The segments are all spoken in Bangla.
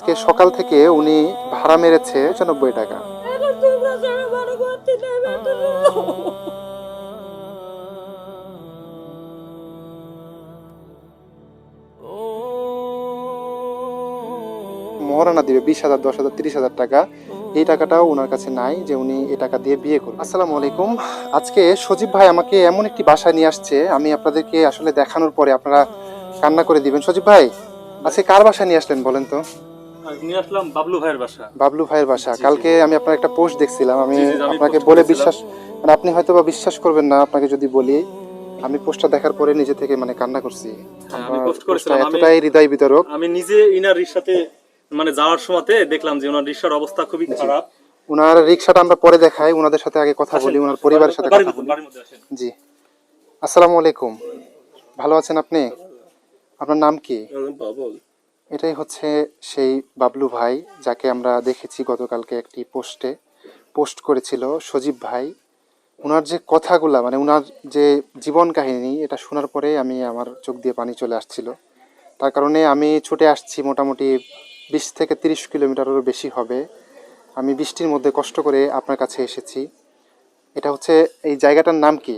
আজকে সকাল থেকে উনি ভাড়া মেরেছে পঁচানব্বই টাকা। মহারানা দিবে বিশ হাজার দশ হাজার তিরিশ হাজার টাকা। এই টাকাটাও ওনার কাছে নাই যে উনি এই টাকা দিয়ে বিয়ে করবেন আসসালামু আলাইকুম। আজকে সজীব ভাই আমাকে এমন একটি বাসায় নিয়ে আসছে আমি আপনাদেরকে আসলে দেখানোর পরে আপনারা কান্না করে দিবেন। সজীব ভাই আজকে কার বাসায় নিয়ে আসলেন বলেন তো? নিয়ে আসলাম বাবলু ভাইয়ের বাসা। বাবলু ভাইয়ের বাসা। কালকে আমি আপনার একটা পোস্ট দেখছিলাম। আমি আপনাকে বলে বিশ্বাস মানে আপনি হয়তো বা বিশ্বাস করবেন না আপনাকে যদি বলি। আমি পোস্টটা দেখার পরে নিজে থেকে মানে কান্না করছি। হ্যাঁ, আমি আমার করেছিলাম, এতটাই হৃদয় বিতরক। আমি নিজে ইনার মানে যাওয়ার সময়তে দেখলাম যে ওনার রিক্সার অবস্থা খুবই খারাপ। ওনার রিক্সাটা আমরা পরে দেখাই ওনাদের সাথে আগে কথা বলি ওনার পরিবারের সাথে কথা বলি। বাড়ির মধ্যে আসেন। জি। আসসালামু আলাইকুম। ভালো আছেন আপনি? আপনার নাম কি? এটাই হচ্ছে সেই বাবলু ভাই যাকে আমরা দেখেছি গতকালকে একটি পোস্টে। পোস্ট করেছিল সজীব ভাই। ওনার যে কথাগুলা মানে ওনার যে জীবন কাহিনী এটা শোনার পরে আমি আমার চোখ দিয়ে পানি চলে আসছিল। তার কারণে আমি ছুটে আসছি মোটামুটি বিশ থেকে তিরিশ কিলোমিটারেরও বেশি হবে। আমি বৃষ্টির মধ্যে কষ্ট করে আপনার কাছে এসেছি। এটা হচ্ছে এই জায়গাটার নাম কি?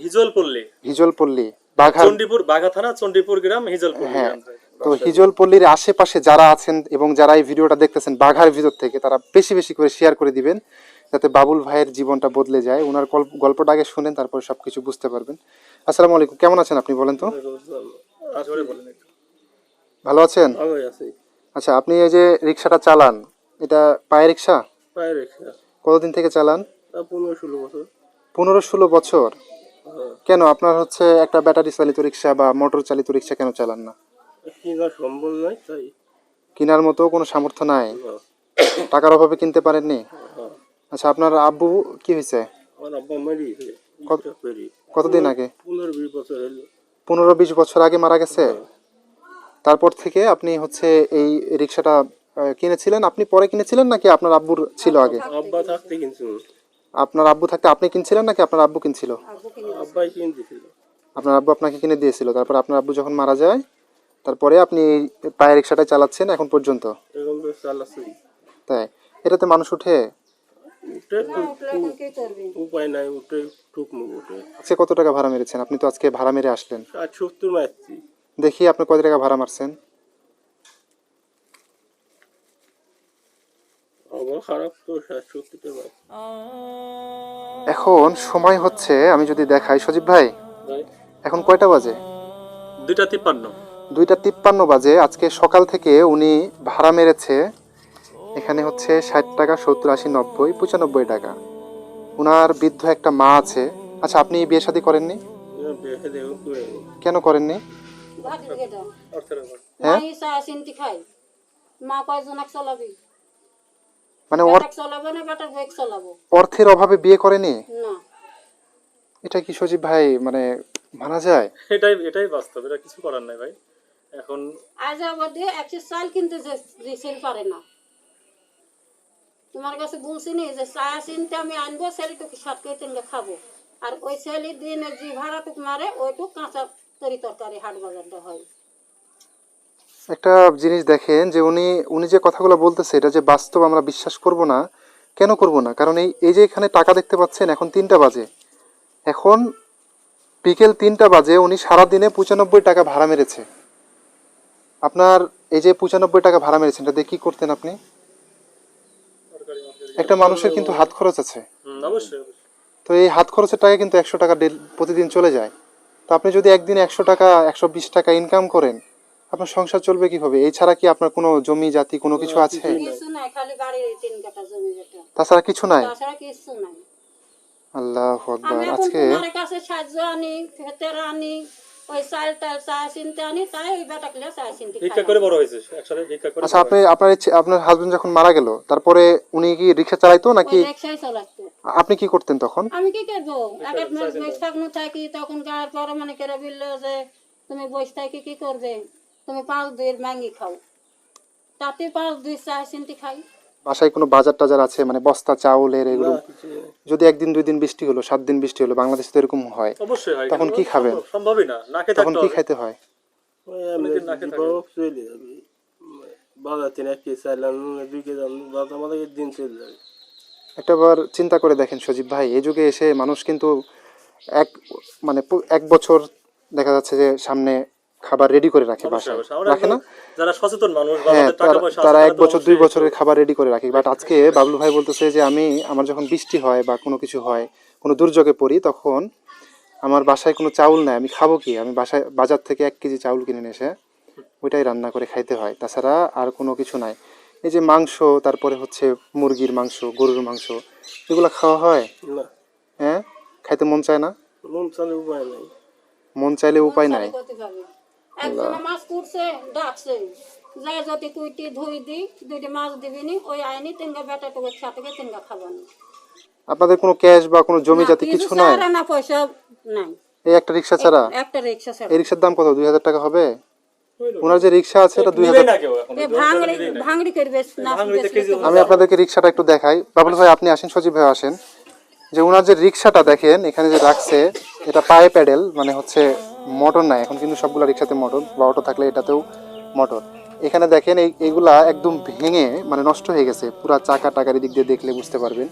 হিজলপল্লী। হিজলপল্লী। বাঘার চণ্ডীপুর বাঘা থানা চণ্ডীপুর গ্রাম হিজল হ্যাঁ। তো হিজলপল্লীর আশেপাশে যারা আছেন এবং যারা এই ভিডিওটা দেখতেছেন বাঘার ভিতর থেকে তারা বেশি বেশি করে শেয়ার করে দিবেন যাতে বাবুল ভাইয়ের জীবনটা বদলে যায়। ওনার গল্প- গল্পটা আগে শুনেন তারপর সবকিছু বুঝতে পারবেন। আসসালামু আলাইকুম কেমন আছেন আপনি বলেন তো? ভালো আছেন? আচ্ছা আপনি এই যে রিক্সাটা চালান এটা পায়ে রিক্সা পায়ে রেখা কতদিন থেকে চালান? পনেরো ষোলো বছর। পনেরো ষোলো বছর? হ্যাঁ। কেন আপনার হচ্ছে একটা ব্যাটারি চালিত রিক্সা বা মোটর চালিত রিক্সা কেন চালান না? কিনা সম্ভব নয় তাই কেনার মতো কোনো সামর্থ্য নাই। টাকার অভাবে কিনতে পারেননি? হ্যাঁ। আচ্ছা আপনার আব্বু কি হয়েছে? আমার আব্বা কতদিন আগে? পনেরো বিশ বছর হলো। পনেরো বিশ বছর আগে মারা গেছে? তারপর থেকে আপনি হচ্ছে এই রিক্সাটা কিনেছিলেন? আপনি পরে কিনেছিলেন নাকি আপনার আব্বুর ছিল আগে? আব্বা থাকতে আপনার আব্বু থাকতে আপনি কিনছিলেন নাকি আপনার আব্বু কিনছিল? আব্বাই আপনার আব্বু আপনাকে কিনে দিয়েছিল। তারপর আপনার আব্বু যখন মারা যায় তারপরে আপনি পায়ে রিক্সাটা চালাচ্ছেন এখন পর্যন্ত? তাই? এটাতে মানুষ উঠে? উপায় নাই উঠে আজকে কত টাকা ভাড়া মেরেছেন? আপনি তো আজকে ভাড়া মেরে আসলেন। দেখি আপনি কত টাকা ভাড়া মারছেন? মারছি এখন সময় হচ্ছে আমি যদি দেখাই সজীব ভাই। এখন কয়টা বাজে? দুইটা তিপ্পান্ন। দুইটা তিপ্পান্ন বাজে। আজকে সকাল থেকে উনি ভাড়া মেরেছে। এখানে হচ্ছে ষাট টাকা সত্তর আশি নব্বই পঁচানব্বই টাকা। ওনার বৃদ্ধ একটা মা আছে। আচ্ছা আপনি বিয়ে শাদী করেননি। কেন করেননি? হ্যাঁ? চিন্তি খাই মা কয়জনক চলাবি মানে অর্থের অভাবে বিয়ে করেনি? এটা কি সজীব ভাই মানে মানা যায়? এটাই এটাই বাস্তব এটা কিছু করার নাই ভাই। এখন আজ একশো চাল কিনতে দিছিল পারে না। তোমার কাছে বলছি নি যে চা চিনতে আমি আনব ছেলেটুকু সাত করে তিনটে খাব। আর ওই ছেলে দিনে যে ভাড়াটুক মারে ওইটুক কাঁচা তরি তরকারি হাট বাজারটা হয়। একটা জিনিস দেখেন যে উনি উনি যে কথাগুলো বলতেছে এটা যে বাস্তব আমরা বিশ্বাস করব না কেন করব না? কারণ এই এই যে এখানে টাকা দেখতে পাচ্ছেন এখন তিনটা বাজে। এখন বিকেল তিনটা বাজে উনি সারাদিনে পঁচানব্বই টাকা ভাড়া মেরেছে। আপনার এই যে পঁচানব্বই টাকা ভাড়া মেরেছেন এটা দিয়ে কি করতেন আপনি? একটা মানুষের কিন্তু হাত খরচ আছে। হুম, অবশ্যই অবশ্যই। তো এই হাত খরচের টাকা কিন্তু একশো টাকা ডেল- প্রতিদিন চলে যায়। তো আপনি যদি একদিন একশো টাকা একশো বিশ টাকা ইনকাম করেন আপনার সংসার চলবে কীভাবে? এছাড়া কি আপনার কোনো জমি জাতি কোনো কিছু আছে? কিছু নাই খালি বাড়ির এই তিন কাটা জমি যেটা। তাছাড়া কিছু নাই? আল্লাহ আজকে কাছে সাহায্য আনি আনি ওই চাল টাল চা চিনতে আনি তাই ওই বেটাকলে চা চিনতে ভিক্ষা করে বড় হয়েছে একসাথে ভিক্ষা করে আচ্ছা আপনি আপনার আপনার হাজবেন্ড যখন মারা গেল তারপরে উনি কি রিক্সা চালাইতো নাকি ওই চালাতো আপনি কি করতেন তখন? আমি কি করব? এক মাস থাকনো থাকি তখন গায়ের পর মানে করে বলল যে তুমি বসে থাকি কি করবে? তুমি পাঁচ দুইয়ের ম্যাঙ্গি খাও। তাতে পাঁচ দুই চা চিনতে খাই। বাসায় কোনো বাজার টাজার আছে? মানে বস্তা চাউলের এগুলো। যদি একদিন দুই দিন বৃষ্টি হলো সাত দিন বৃষ্টি হলো বাংলাদেশে তো এরকম হয়। অবশ্যই তখন কি খাবেন? সম্ভবই না। তখন কি খাইতে হয়? বাজার থেকে এক কেজি চাইলাম দুই কেজি বাজার আমাদের দিন চলে যাবে। একটাবার চিন্তা করে দেখেন সজীব ভাই এই যুগে এসে মানুষ কিন্তু এক মানে এক বছর দেখা যাচ্ছে যে সামনে খাবার রেডি করে রাখে বাসায়। রাখে না? যারা সচেতন মানুষ হ্যাঁ তারা- পয়সা তারা আছে, এক বছর দুই বছরের খাবার রেডি করে রাখে। বাট আজকে বাবলু ভাই বলতেছে যে আমি আমার যখন বৃষ্টি হয় বা কোনো কিছু হয় কোনো দুর্যোগে পড়ি তখন আমার বাসায় কোনো চাউল নাই আমি খাব কি? আমি বাসায় বাজার থেকে এক কেজি চাউল কিনে নিয়ে এসে ওইটাই রান্না করে খাইতে হয়। তাছাড়া আর কোনো কিছু নাই। এই যে মাংস তারপরে হচ্ছে মুরগির মাংস গরুর মাংস এগুলো খাওয়া হয়? হ্যাঁ? খাইতে মন চায় না? মন চালে উপায় নাই। মন চাইলে উপায় নাই? একজনে মাছ কুটছে ডাকছে। যাই যদি কুইটি ধুই দি দুইটি মাছ দিবি নি ওই আইনি তিনগা বেটা টুকু ছাটকে তিনগা খাবানি আপনাদের কোনো ক্যাশ বা কোনো জমি জাতি কিছু নাই? না পয়সা নাই। এই একটা রিক্সা ছাড়া? একটা রিক্সা ছাড়া। এই রিক্সার দাম কত? দুই হাজার টাকা হবে? ওনার যে রিক্সা আছে এটা দুই নিবেই হাজার না এ ভাঙড়ি ভাঙড়ি করবে না আমি আপনাদেরকে রিক্সাটা একটু দেখাই। বাবুল ভাই আপনি আসেন সজীব ভাই আসেন। যে ওনার যে রিক্সাটা দেখেন এখানে যে রাখছে এটা পায়ে প্যাডেল মানে হচ্ছে মোটর নাই এখন কিন্তু সবগুলো রিক্সাতে মোটর বা অটো থাকলে এটাতেও মোটর। এখানে দেখেন এই এগুলা একদম ভেঙে মানে নষ্ট হয়ে গেছে পুরা চাকা টাকার দিক দিয়ে দেখলে বুঝতে পারবেন।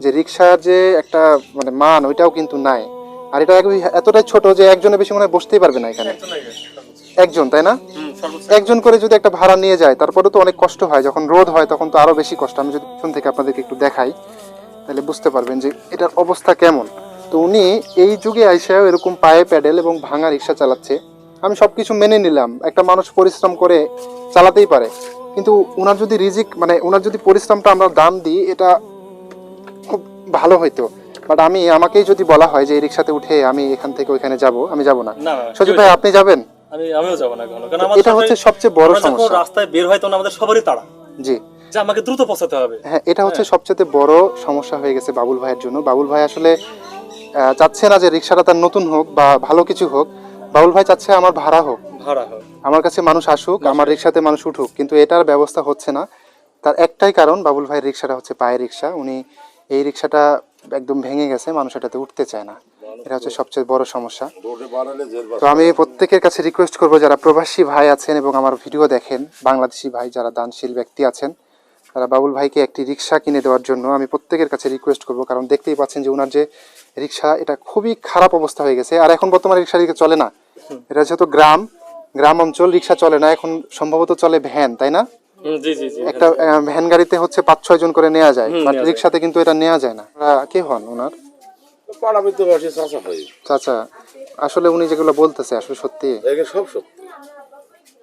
যে রিক্সার যে একটা মানে মান ওইটাও কিন্তু নাই। আর এটা এতটাই ছোট যে একজনের বেশি মনে হয় বসতেই পারবে না এখানে। একজন তাই না? একজন। করে যদি একটা ভাড়া নিয়ে যায় তারপরে তো অনেক কষ্ট হয়। যখন রোদ হয় তখন তো আরও বেশি কষ্ট। আমি যদি পিছন থেকে আপনাদেরকে একটু দেখাই তাহলে বুঝতে পারবেন যে এটার অবস্থা কেমন। তো উনি এই যুগে আইসাও এরকম পায়ে প্যাডেল এবং ভাঙা রিক্সা চালাচ্ছে। আমি সবকিছু মেনে নিলাম। একটা মানুষ পরিশ্রম করে চালাতেই পারে। কিন্তু ওনার যদি রিজিক মানে ওনার যদি পরিশ্রমটা আমরা দাম দিই এটা খুব ভালো হইতো। বাট আমি আমাকেই যদি বলা হয় যে এই রিক্সাতে উঠে আমি এখান থেকে ওইখানে যাব আমি যাব না। সজীব ভাই আপনি যাবেন? আমি আমিও যাব না কারণ এটা হচ্ছে সবচেয়ে বড় সমস্যা। রাস্তায় বের হয় তখন আমাদের সবারই তাড়া। জি। যে আমাকে দ্রুত পৌঁছাতে হবে। হ্যাঁ এটা হচ্ছে সবচেয়ে বড় সমস্যা হয়ে গেছে বাবুল ভাইয়ের জন্য। বাবুল ভাই আসলে চাচ্ছে না যে রিক্সাটা তার নতুন হোক বা ভালো কিছু হোক। বাবুল ভাই চাচ্ছে আমার ভাড়া হোক। ভাড়া হোক। আমার কাছে মানুষ আসুক আমার রিক্সাতে মানুষ উঠুক। কিন্তু এটার ব্যবস্থা হচ্ছে না। তার একটাই কারণ বাবুল ভাইয়ের রিক্সাটা হচ্ছে পায়ের রিক্সা। উনি এই রিক্সাটা একদম ভেঙে গেছে মানুষ এটাতে উঠতে চায় না। এটা হচ্ছে সবচেয়ে বড় সমস্যা। তো আমি প্রত্যেকের কাছে রিকোয়েস্ট করব যারা প্রবাসী ভাই আছেন এবং আমার ভিডিও দেখেন বাংলাদেশি ভাই যারা দানশীল ব্যক্তি আছেন তারা বাবুল ভাইকে একটি রিক্সা কিনে দেওয়ার জন্য আমি প্রত্যেকের কাছে রিকোয়েস্ট করব। কারণ দেখতেই পাচ্ছেন যে ওনার যে রিক্সা এটা খুবই খারাপ অবস্থা হয়ে গেছে। আর এখন বর্তমানে রিক্সা রিক্সা চলে না। এটা যেহেতু গ্রাম গ্রাম অঞ্চল রিক্সা চলে না। এখন সম্ভবত চলে ভ্যান তাই না? একটা ভ্যান গাড়িতে হচ্ছে পাঁচ ছয় জন করে নেওয়া যায়। বাট রিক্সাতে কিন্তু এটা নেওয়া যায় না। কে হন ওনার? চাচা আসলে উনি যেগুলো বলতেছে আসলে সত্যি? সব সত্যি।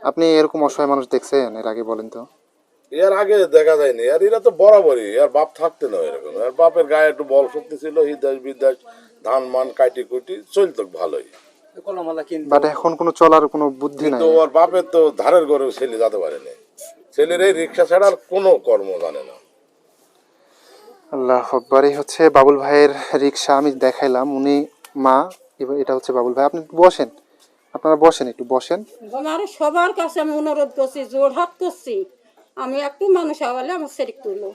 আপনি এরকম অসহায় মানুষ দেখছেন এর আগে বলেন তো। এর আগে দেখা যায়নি। আর এরা তো বরাবরই আর বাপ থাকতে না এরকম। আর বাপের গায়ে একটু বল শক্তি ছিল হিদাস বিদাস ধান মান কাটি কুটি চলতো ভালোই। বাট এখন কোনো চলার কোনো বুদ্ধি নাই। তো ওর বাপের তো ধারের ঘরেও ছেলে যেতে পারেনি। ছেলের এই রিক্সা ছাড়া আর কোনো কর্ম জানে না। আল্লাহ আকবার এই হচ্ছে বাবুল ভাইয়ের রিক্সা আমি দেখাইলাম। উনি মা এবার এটা হচ্ছে বাবুল ভাই। আপনি একটু বসেন। আপনারা বসেন একটু বসেন। সবার কাছে আমি অনুরোধ করছি জোরহাট করছি। আমি একটু মানুষ আওয়ালে আমার শরীর তুলো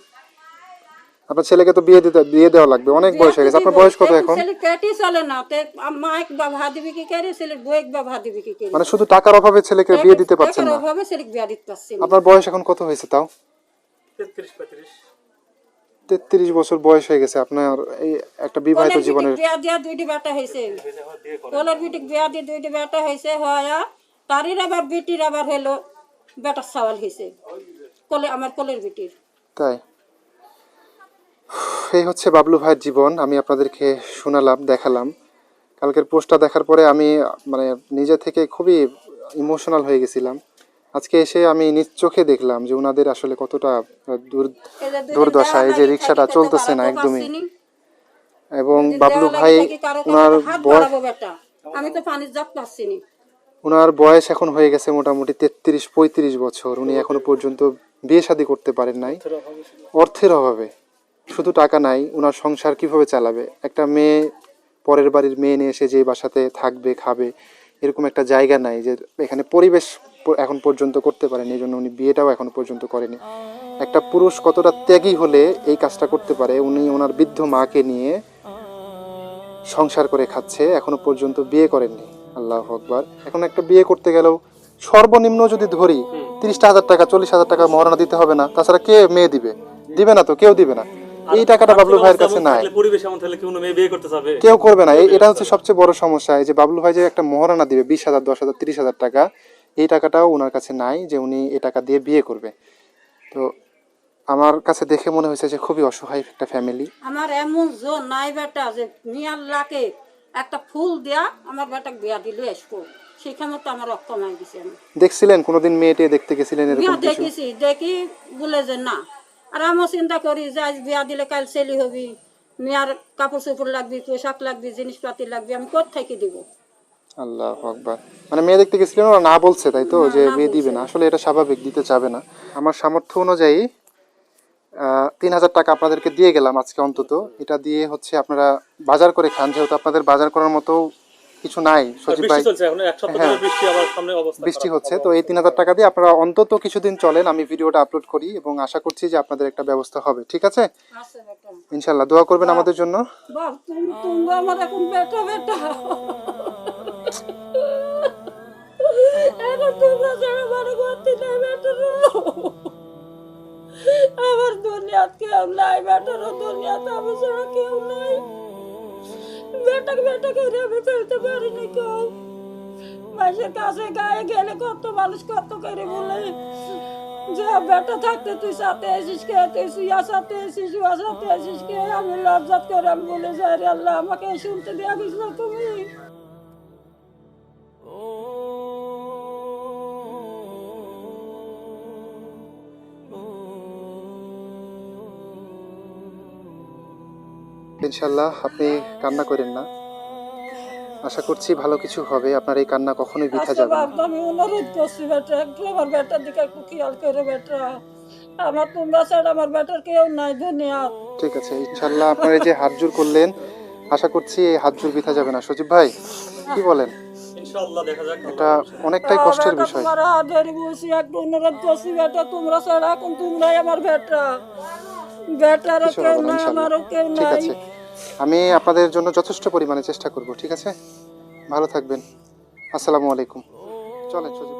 আপনার ছেলেকে তো বিয়ে দিতে বিয়ে দেওয়া লাগবে অনেক বয়স হয়ে গেছে। আপনার বয়স কত এখন? ছেলে পেটই চলে না তে মাইক বা ভা দিবি কি করে ছেলের বইক বা ভা দিবি কি করে মানে শুধু টাকার অভাবে ছেলেকে বিয়ে দিতে পারছেন টাকার না অভাবে ছেলে বিয়ে দিতে পারছি না। আপনার বয়স এখন কত হয়েছে তাও? তেত্রিশ পঁয়ত্রিশ। তেত্রিশ বছর বয়স হয়ে গেছে আপনার এই একটা বিবাহিত জীবনের বিয়া দিয়া দুইটি বেটা হয়েছে। কলের বিটিক বিয়া দিয়ে দুইটি বেটা হয়েছে হয়া তারির আবার বিটির আবার হলো বেটার সওয়াল হয়েছে। কলে আমার কলের বিটির। তাই? এই হচ্ছে বাবলু ভাইয়ের জীবন আমি আপনাদেরকে শোনালাম দেখালাম। কালকের পোস্টটা দেখার পরে আমি মানে নিজে থেকে খুবই ইমোশনাল হয়ে গেছিলাম। আজকে এসে আমি নিজ চোখে দেখলাম যে ওনাদের আসলে কতটা দূর দুর্দশা এই যে রিক্সাটা চলতেছে না একদমই। এবং বাবলু ভাই ওনার বয়স আমি তো পানির পাচ্ছি ওনার বয়স এখন হয়ে গেছে মোটামুটি তেত্রিশ পঁয়ত্রিশ বছর। উনি এখনও পর্যন্ত বিয়ে শাদী করতে পারেন নাই। অর্থের অভাবে শুধু। টাকা নাই ওনার সংসার কীভাবে চালাবে? একটা মেয়ে পরের বাড়ির মেয়ে নিয়ে এসে যে বাসাতে থাকবে খাবে এরকম একটা জায়গা নাই যে এখানে পরিবেশ এখন পর্যন্ত করতে পারেনি এই জন্য উনি বিয়েটাও এখন পর্যন্ত করেনি। একটা পুরুষ কতটা ত্যাগী হলে এই কাজটা করতে পারে উনি ওনার বৃদ্ধ মাকে নিয়ে সংসার করে খাচ্ছে এখনও পর্যন্ত বিয়ে করেননি। আল্লাহ আকবার। এখন একটা বিয়ে করতে গেলেও সর্বনিম্ন যদি ধরি তিরিশটা হাজার টাকা চল্লিশ হাজার টাকা মহারণা দিতে হবে না তাছাড়া কে মেয়ে দিবে? দিবে না তো কেউ দিবে না। এই টাকাটা বাবলু ভাইয়ের কাছে নাই। কেউ মেয়ে বিয়ে করতে চাবে? কেউ করবে না। এই- এটা হচ্ছে সবচেয়ে বড় সমস্যা। এই যে বাবলু ভাই যে একটা মহারণা দিবে বিশ হাজার দশ হাজার তিরিশ হাজার টাকা এই টাকাটাও ওনার কাছে নাই যে উনি এই টাকা দিয়ে বিয়ে করবে। তো আমার কাছে দেখে মনে হয়েছে যে খুবই অসহায় একটা ফ্যামিলি। আমার এমন জোর নাই বেটা যে মিয়ার লাকে একটা ফুল দেয়া আমার বেটাকে বিয়া দিলে আসব সেই ক্ষমতা আমার হয়ে গেছে আমি দেখছিলেন? কোনোদিন মেয়েটে দেখতে গেছিলেন এরকম কিছু? দেখেছি। দেখি বলে যে না। আর আমিও চিন্তা করি যে আজ বিয়া দিলে কাল সেলি হবি। মেয়ার কাপড় চোপড় লাগবি পোশাক লাগবি জিনিসপাতি লাগবি আমি কোথায় দিব? আল্লাহ আকবার। মানে মেয়ে দেখতে গেছিলেন ওরা না বলছে তাই তো? যে বিয়ে দিবে না। আসলে এটা স্বাভাবিক দিতে চাবে না। আমার সামর্থ্য অনুযায়ী আহ, তিন হাজার টাকা আপনাদেরকে দিয়ে গেলাম আজকে অন্তত। এটা দিয়ে হচ্ছে আপনারা বাজার করে খান যেহেতু আপনাদের বাজার করার মতো কিছু নাই সজীব ভাই। বৃষ্টি চলছে এখন এক সপ্তাহ ধরে বৃষ্টি আবার সামনে অবস্থা বৃষ্টি খারাপ। হচ্ছে তো এই তিন হাজার টাকা দিয়ে আপনারা অন্তত কিছুদিন চলেন আমি ভিডিওটা আপলোড করি এবং আশা করছি যে আপনাদের একটা ব্যবস্থা হবে ঠিক আছে? আছে ইনশাল্লাহ দোয়া করবেন আমাদের জন্য। বাপ তুমি তুমি আমার দুনিয়াত কেউ নাই বেটার দুনিয়াতে আমার কেউ নাই। বেটাকে বেটাকে রেবে ফেলতে পারিনি কেউ মাসের কাছে গায়ে গেলে কত মানুষ কত করে বলে, যে বেটা থাকতে তুই সাথে এসিস কে? তুই সুইয়া সাথে এসিস উয়া সাথে এসিস কে? আমি লজ্জাত করে আমি বলে যাই আল্লাহ, আমাকে শুনতে দেয়া গেছিল তুমি। ইনশাল্লাহ আপনি কান্না করেন না। আশা করছি ভালো কিছু হবে। আপনার এই কান্না কখনোই বৃথা যাবে না। আমি অনুরোধ করছি বেটা একটু আমার বেটার দিকে একটু খেয়াল করে বেটা। আমার তোমরা ছাড়া আমার বেটার কেউ নাই দুনিয়া। ঠিক আছে ইনশাল্লাহ আপনার এই যে হাত জোর করলেন আশা করছি এই হাত জোর বৃথা যাবে না। সজীব ভাই কি বলেন? ইনশাআল্লাহ দেখা যাক এটা অনেকটাই কষ্টের বিষয়। তোমার হাত ধরে বসি একটু অনুরোধ করছি বেটা তোমরা ছাড়া এখন তোমরাই আমার বেটা। বেটারও কেউ না, আমারও কেউ ঠিক নাই। আছে। আমি আপনাদের জন্য যথেষ্ট পরিমাণে চেষ্টা করব ঠিক আছে? ভালো থাকবেন। আসসালামু আলাইকুম। চলেন ভাই